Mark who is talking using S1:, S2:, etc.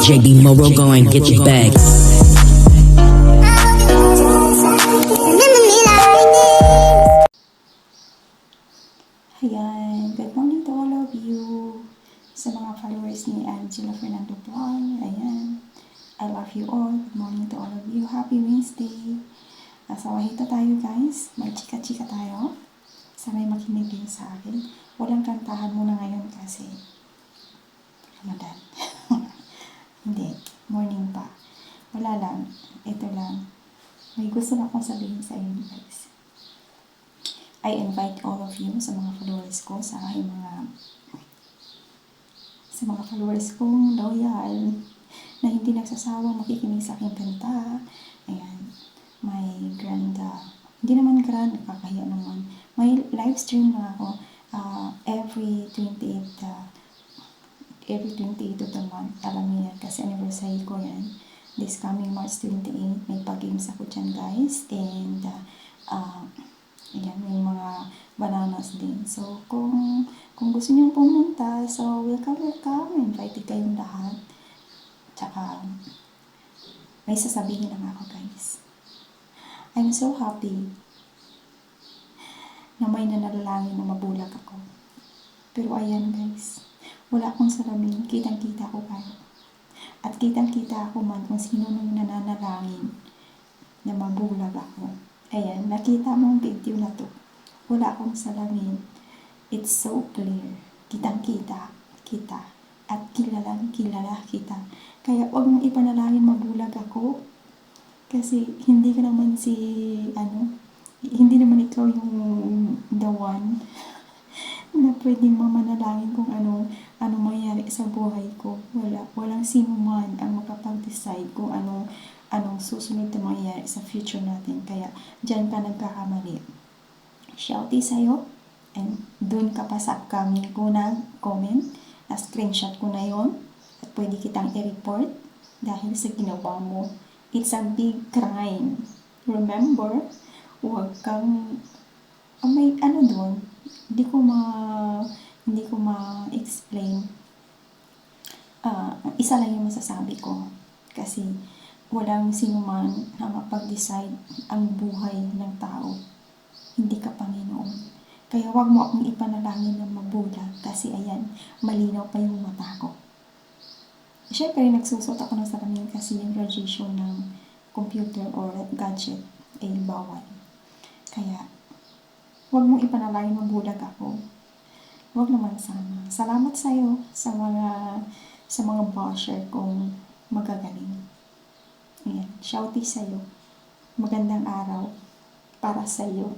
S1: JD Moro, go and get your bag.
S2: Ayan, good morning to all of you. Sa mga followers ni Angela Fernando Vlog, ayan. I love you all. Good morning to all of you. Happy Wednesday. Nasa wahito tayo guys. Magchika-chika tayo. Sana'y makinig din sa akin. Walang kantahan muna ngayon kasi Ramadan. Hindi. Morning pa. Wala lang. Ito lang. May gusto na akong sabihin sa inyo guys. I invite all of you sa mga followers ko, sa aking mga sa mga followers kong loyal na hindi nagsasawang makikinig sa aking kanta. Ayan, may grand, uh, hindi naman grand, nakakahiya naman. May live stream na ako uh, every 28th, uh, every 28th of the month. Alam niyo yan, kasi anniversary ko yan. This coming March 28, may pag-games ako dyan guys. And, uh, uh, Ayan, may mga bananas din. So, kung, kung gusto niyo pumunta, so, welcome, welcome. Invited kayong lahat. Tsaka, may sasabihin lang ako, guys. I'm so happy na may nanalangin na mabulag ako. Pero ayan, guys. Wala akong salamin. Kitang-kita ko kayo. At kitang-kita ako man kung sino nung nananalangin na mabulag ako. Ayan, nakita mo ang video na to. Wala akong salamin. It's so clear. Kitang-kita, kita. At kilalang kilala kita. Kaya huwag mong ipanalangin mabulag ako. Kasi hindi ka naman si, ano, hindi naman ikaw yung the one pwedeng mamanalangin kung ano, ano mangyari sa buhay ko. Wala, walang sino man ang makapag-decide kung anong, anong susunod na mangyayari sa future natin. Kaya, dyan ka nagkakamali. Shouty sa'yo, and dun ka pa sa upcoming ko na comment, na screenshot ko na yon at pwede kitang i-report dahil sa ginawa mo. It's a big crime. Remember, huwag kang ah, may ano doon, hindi ko ma hindi ko ma-explain. Ah, isa lang yung masasabi ko kasi walang sino man na mapag-decide ang buhay ng tao. Hindi ka Panginoon. Kaya wag mo akong ipanalangin ng mabulag kasi ayan, malinaw pa yung mata ko. Siyempre, nagsusot ako ng salamin kasi yung radiation ng computer or gadget ay bawal. Kaya, Huwag mong ipanalangin mabulag ako. Huwag naman sana. Salamat sa iyo sa mga sa mga basher kong magagaling. Ayan, shouty sa iyo. Magandang araw para sa iyo.